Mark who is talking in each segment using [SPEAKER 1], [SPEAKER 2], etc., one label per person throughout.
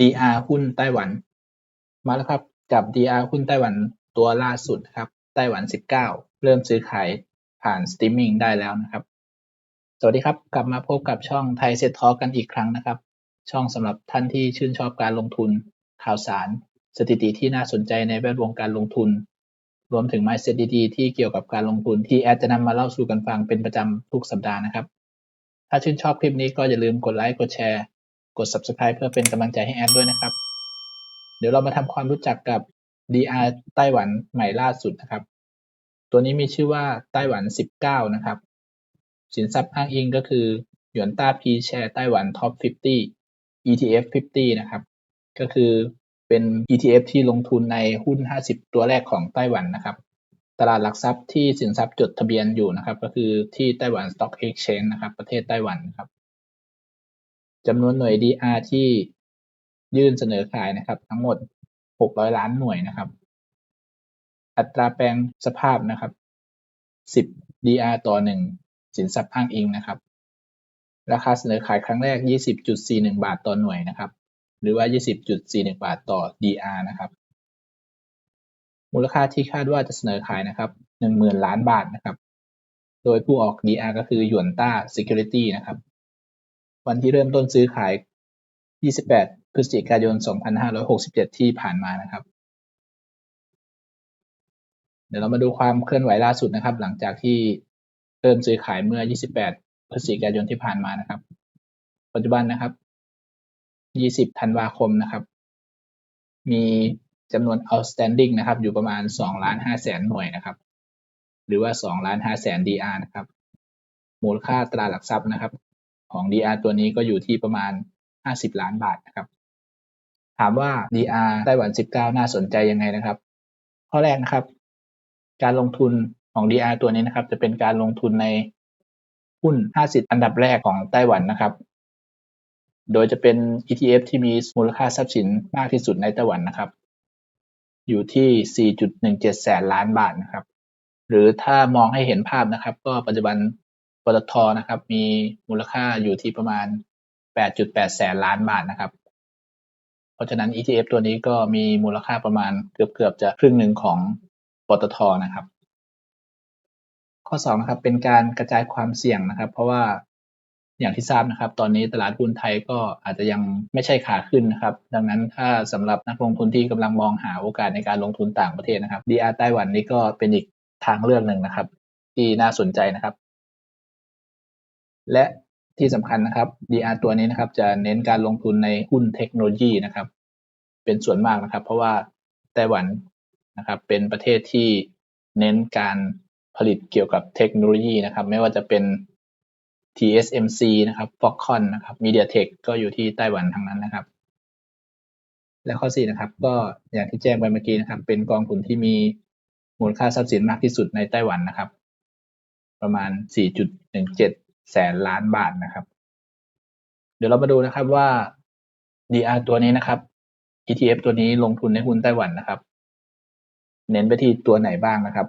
[SPEAKER 1] DR หุ้นไต้หวัน มาแล้วครับกับ DR หุ้นไต้หวันตัวล่าสุดครับไต้หวัน 19 เริ่มซื้อขายผ่านสตรีมมิ่งได้แล้วนะครับ สวัสดีครับ กลับมาพบกับช่องไทยเซ็ตทอกันอีกครั้งนะครับ ช่องสำหรับท่านที่ชื่นชอบการลงทุน ข่าวสาร สถิติที่น่าสนใจในแวดวงการลงทุน รวมถึง mindset ดีๆที่เกี่ยวกับการลงทุนที่แอดจะนำมาเล่าสู่กันฟังเป็นประจำทุกสัปดาห์นะครับ ถ้าชื่นชอบคลิปนี้ก็อย่าลืมกดไลค์กดแชร์ กด subscribe เพื่อเป็นกำลังใจให้แอดด้วยนะครับ เดี๋ยวเรามาทำความรู้จักกับ DR ไต้หวันใหม่ล่าสุดนะครับ ตัวนี้มีชื่อว่าไต้หวัน 19 นะครับ สินทรัพย์อ้างอิงก็คือหยวนต้าพีแชร์ไต้หวันท็อป 50 ETF 50 นะครับ ก็คือเป็น ETF ที่ลงทุนในหุ้น 50 ตัวแรกของไต้หวันนะครับ ตลาดหลักทรัพย์ที่สินทรัพย์จดทะเบียนอยู่นะครับ ก็คือที่ไต้หวัน Stock Exchange นะครับ ประเทศไต้หวันครับ จำนวนหน่วย DR ที่ยื่นเสนอขายนะครับ ทั้งหมด 600 ล้านหน่วยนะครับ อัตราแปลงสภาพนะครับ 10 DR ต่อ 1 สินทรัพย์อ้างอิงนะครับ ราคาเสนอขายครั้งแรก 20.41 บาทต่อหน่วยนะครับ หรือว่า 20.41 บาทต่อ DR นะครับ มูลค่าที่คาดว่าจะเสนอขายนะครับ10,000 ล้านบาทนะครับ โดยผู้ออก DR ก็คือหยวนต้า Security นะครับ วันที่เริ่มต้นซื้อขาย 28 พฤศจิกายน 2567 ที่ผ่านมานะครับ เดี๋ยวเรามาดูความเคลื่อนไหวล่าสุดนะครับ หลังจากที่เริ่มซื้อขายเมื่อ 28 พฤศจิกายนที่ผ่านมานะครับ ปัจจุบันนะครับ 20 ธันวาคมนะครับ มีจำนวน outstanding นะครับ อยู่ประมาณ2ล้าน5แสนหน่วยนะครับ หรือว่า2ล้าน5แสน DR นะครับ มูลค่าตราหลักทรัพย์นะครับ ของ DR ตัวนี้ก็อยู่ที่ประมาณ 50 ล้านบาทนะครับ ถามว่า DR ไต้หวัน 19 น่าสนใจยังไงนะครับ ข้อแรกนะครับ การลงทุนของ DR ตัวนี้นะครับ จะเป็นการลงทุนในหุ้น 50 อันดับแรกของไต้หวันนะครับ โดยจะเป็น ETF ที่มีมูลค่าทรัพย์สินมากที่สุดในไต้หวันนะครับ อยู่ที่ 4.17 แสนล้านบาทนะครับ หรือถ้ามองให้เห็นภาพนะครับ ก็ปัจจุบัน ปตทนะครับ มีมูลค่าอยู่ที่ประมาณ 8.8 แสนล้านบาทนะครับ เพราะฉะนั้น ETF ตัวนี้ก็มีมูลค่าประมาณเกือบๆจะครึ่งหนึ่งของปตทนะครับ ข้อ2นะครับเป็นการกระจายความเสี่ยงนะครับ เพราะว่าอย่างที่ทราบนะครับ ตอนนี้ตลาดหุ้นไทยก็อาจจะยังไม่ใช่ขาขึ้นนะครับ ดังนั้นถ้าสำหรับนักลงทุนที่กำลังมองหาโอกาสในการลงทุนต่างประเทศนะครับ DR ไต้หวันนี่ก็เป็นอีกทางเลือกหนึ่งนะครับ ที่น่าสนใจนะครับ และที่สำคัญนะครับ DR ตัวนี้นะครับ จะเน้นการลงทุนในหุ้นเทคโนโลยีนะครับ เป็นส่วนมากนะครับ เพราะว่าไต้หวันนะครับ เป็นประเทศที่เน้นการผลิตเกี่ยวกับเทคโนโลยีนะครับ ไม่ว่าจะเป็น TSMC นะครับ Foxconn นะครับ MediaTek ก็อยู่ที่ไต้หวันทั้งนั้นนะครับ และข้อ 4 นะครับ ก็อย่างที่แจ้งไปเมื่อกี้นะครับ เป็นกองทุนที่มีมูลค่าทรัพย์สินมากที่สุดในไต้หวันนะครับ ประมาณ 4.17 แสนล้านบาทนะครับ เดี๋ยวเรามาดูนะครับว่า DR ตัวนี้นะครับ ETF ตัวนี้ลงทุนในหุ้นไต้หวันนะครับ เน้นไปที่ตัวไหนบ้างนะครับ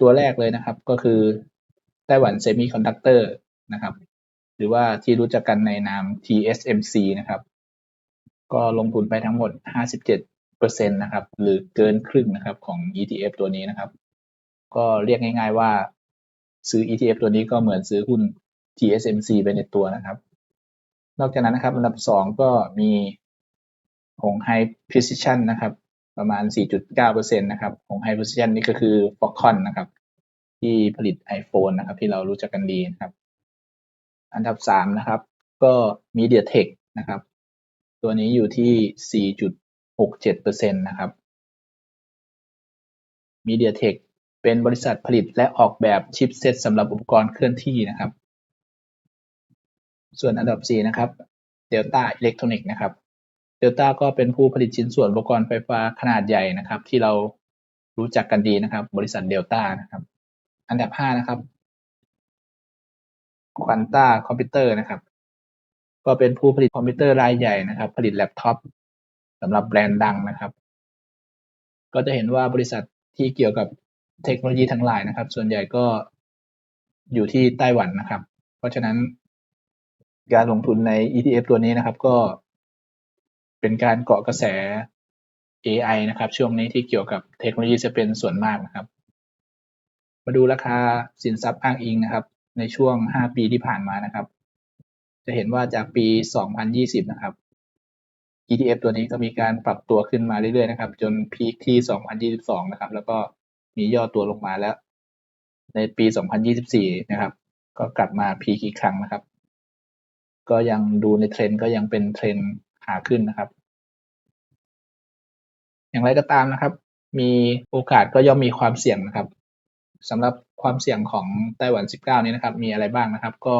[SPEAKER 1] ตัวแรกเลยนะครับก็คือไต้หวันเซมิคอนดักเตอร์นะครับ หรือว่าที่รู้จักกันในนาม TSMC นะครับ ก็ลงทุนไปทั้งหมด 57%นะครับ หรือเกินครึ่งนะครับของ ETF ตัวนี้นะครับ ก็เรียกง่าย ๆว่า ซื้อ ETF ตัวนี้ก็เหมือนซื้อหุ้น TSMC ไปในตัวนะครับ นอกจากนั้นนะครับอันดับ 2 ก็มีของ High Precision นะครับ ประมาณ 4.9%นะครับของ High Precision นี่ก็คือ Foxconn นะครับ ที่ผลิต iPhone นะครับ ที่เรารู้จักกันดีนะครับ อันดับ 3 นะครับ ก็ MediaTek นะครับ ตัวนี้อยู่ที่ 4.67%นะครับ MediaTek เป็นบริษัทผลิตและออกแบบชิปเซตสำหรับอุปกรณ์เคลื่อนที่นะครับ ส่วนอันดับ 4 นะครับ Delta Electronic นะครับ Delta ก็เป็นผู้ผลิตชิ้นส่วนอุปกรณ์ไฟฟ้าขนาดใหญ่นะครับ ที่เรารู้จักกันดีนะครับ บริษัท Delta นะครับ อันดับ 5 นะครับ Quanta Computer นะครับ ก็เป็นผู้ผลิตคอมพิวเตอร์รายใหญ่นะครับ ผลิตแล็ปท็อปสำหรับแบรนด์ดังนะครับ ก็จะเห็นว่าบริษัทที่เกี่ยวกับ เทคโนโลยีทั้งหลายนะครับ ส่วนใหญ่ก็อยู่ที่ไต้หวันนะครับ เพราะฉะนั้นการลงทุนใน ETF ตัวนี้นะครับ ก็เป็นการเกาะกระแส AI นะครับ ช่วงนี้ที่เกี่ยวกับเทคโนโลยีจะเป็นส่วนมากนะครับ มาดูราคาสินทรัพย์อ้างอิงนะครับ ในช่วง 5 ปีที่ผ่านมานะครับ จะเห็นว่าจากปี 2020 นะครับ ETF ตัวนี้ก็มีการปรับตัวขึ้นมาเรื่อยๆนะครับ จนพีคที่ 2022 นะครับ แล้วก็ มีย่อตัวลงมาแล้ว ในปี 2024 นะครับ ก็กลับมาพีคอีกครั้งนะครับ ก็ยังดูในเทรนก็ยังเป็นเทรนขาขึ้นนะครับ อย่างไรก็ตามนะครับ มีโอกาสก็ย่อมมีความเสี่ยงนะครับสำหรับความเสี่ยงของไต้หวัน 19 นี้นะครับ มีอะไรบ้างนะครับ ก็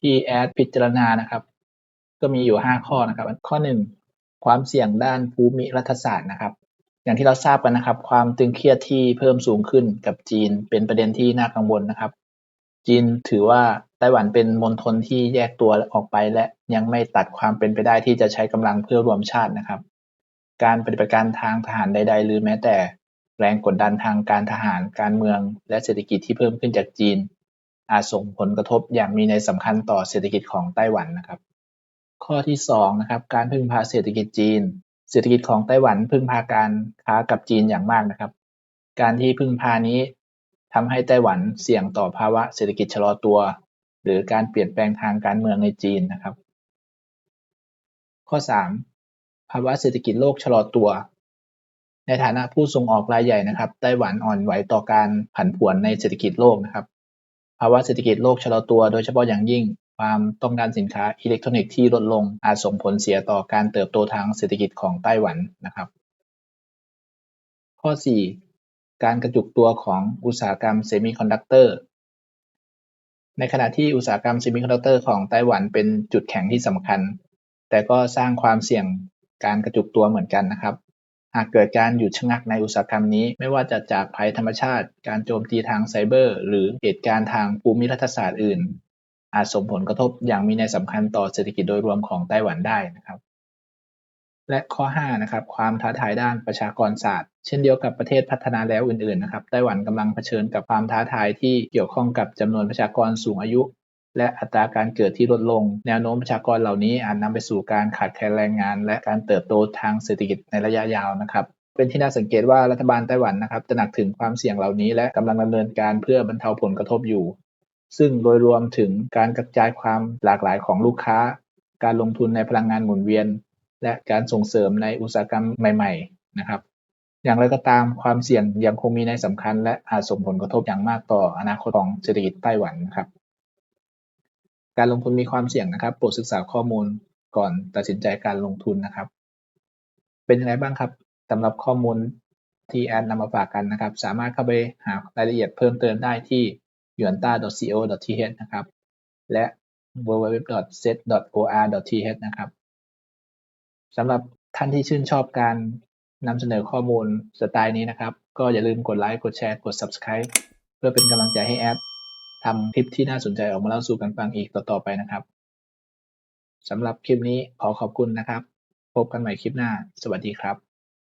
[SPEAKER 1] ที่แอดพิจารณานะครับ ก็มีอยู่ 5 ข้อนะครับ ข้อ 1 ความเสี่ยงด้านภูมิรัฐศาสตร์นะครับ อย่างที่เราทราบกันนะครับ ความตึงเครียดที่เพิ่มสูงขึ้นกับจีนเป็นประเด็นที่น่ากังวลนะครับ จีนถือว่าไต้หวันเป็นมณฑลที่แยกตัวออกไป และยังไม่ตัดความเป็นไปได้ที่จะใช้กำลังเพื่อรวมชาตินะครับ การปฏิบัติการทางทหารใด ๆ หรือแม้แต่แรงกดดันทางการทหารการเมือง และเศรษฐกิจที่เพิ่มขึ้นจากจีน อาจส่งผลกระทบอย่างมีในัยสำคัญต่อเศรษฐกิจของไต้หวันนะครับ ข้อที่2นะครับการพึ่งพาเศรษฐกิจจีน เศรษฐกิจของไต้หวันพึ่งพาการค้ากับจีนอย่างมากนะครับ การที่พึ่งพานี้ทำให้ไต้หวันเสี่ยงต่อภาวะเศรษฐกิจชะลอตัว หรือการเปลี่ยนแปลงทางการเมืองในจีนนะครับ ข้อ 3. ภาวะเศรษฐกิจโลกชะลอตัว ในฐานะผู้ส่งออกรายใหญ่นะครับไต้หวันอ่อนไหวต่อการผันผวนในเศรษฐกิจโลกนะครับ ภาวะเศรษฐกิจโลกชะลอตัว โดยเฉพาะอย่างยิ่ง ความต้องการสินค้าอิเล็กทรอนิกส์ที่ลดลงอาจส่งผลเสียต่อการเติบโตทางเศรษฐกิจของไต้หวันนะครับ ข้อ 4. การกระจุกตัวของอุตสาหกรรมเซมิคอนดักเตอร์ในขณะที่อุตสาหกรรมเซมิคอนดักเตอร์ของไต้หวันเป็นจุดแข็งที่สำคัญ แต่ก็สร้างความเสี่ยงการกระจุกตัวเหมือนกันนะครับหากเกิดการหยุดชะงักในอุตสาหกรรมนี้ ไม่ว่าจะจากภัยธรรมชาติ การโจมตีทางไซเบอร์ หรือเหตุการณ์ทางภูมิรัฐศาสตร์อื่น อาจส่งผลกระทบอย่างมีนัยสำคัญต่อเศรษฐกิจโดยรวมของไต้หวันได้นะครับ และข้อ5นะครับความท้าทายด้านประชากรศาสตร์ เช่นเดียวกับประเทศพัฒนาแล้วอื่นๆนะครับไต้หวันกำลังเผชิญกับความท้าทายที่เกี่ยวข้องกับจำนวนประชากรสูงอายุและอัตราการเกิดที่ลดลง แนวโน้มประชากรเหล่านี้อาจนำไปสู่การขาดแคลนแรงงาน และการเติบโตทางเศรษฐกิจในระยะยาวนะครับ เป็นที่น่าสังเกตว่ารัฐบาลไต้หวันนะครับตระหนักถึงความเสี่ยงเหล่านี้ และกำลังดำเนินการเพื่อบรรเทาผลกระทบอยู่ ซึ่งโดยรวมถึงการกระจายความหลากหลายของลูกค้า การลงทุนในพลังงานหมุนเวียน และการส่งเสริมในอุตสาหกรรมใหม่ๆนะครับอย่างไรก็ตามความเสี่ยงยังคงมีในสำคัญ และอาจส่งผลกระทบอย่างมากต่ออนาคตของเศรษฐกิจไต้หวันนะครับ การลงทุนมีความเสี่ยงนะครับ โปรดศึกษาข้อมูลก่อนตัดสินใจการลงทุนนะครับ เป็นยังไงบ้างครับสำหรับข้อมูลที่แอดนำมาฝากกันนะครับ สามารถเข้าไปหารายละเอียดเพิ่มเติมได้ที่ yuanta.co.th นะครับ และ www.set.or.th นะครับสำหรับท่านที่ชื่นชอบการนำเสนอข้อมูลสไตล์นี้นะครับ ก็อย่าลืมกดไลค์ กดแชร์ กด Subscribe เพื่อเป็นกำลังใจให้แอดทำคลิปที่น่าสนใจออกมาเล่าสู่กันฟังอีกต่อ ๆ ไปนะครับสำหรับคลิปนี้ขอขอบคุณนะครับ พบกันใหม่คลิปหน้า สวัสดีครับ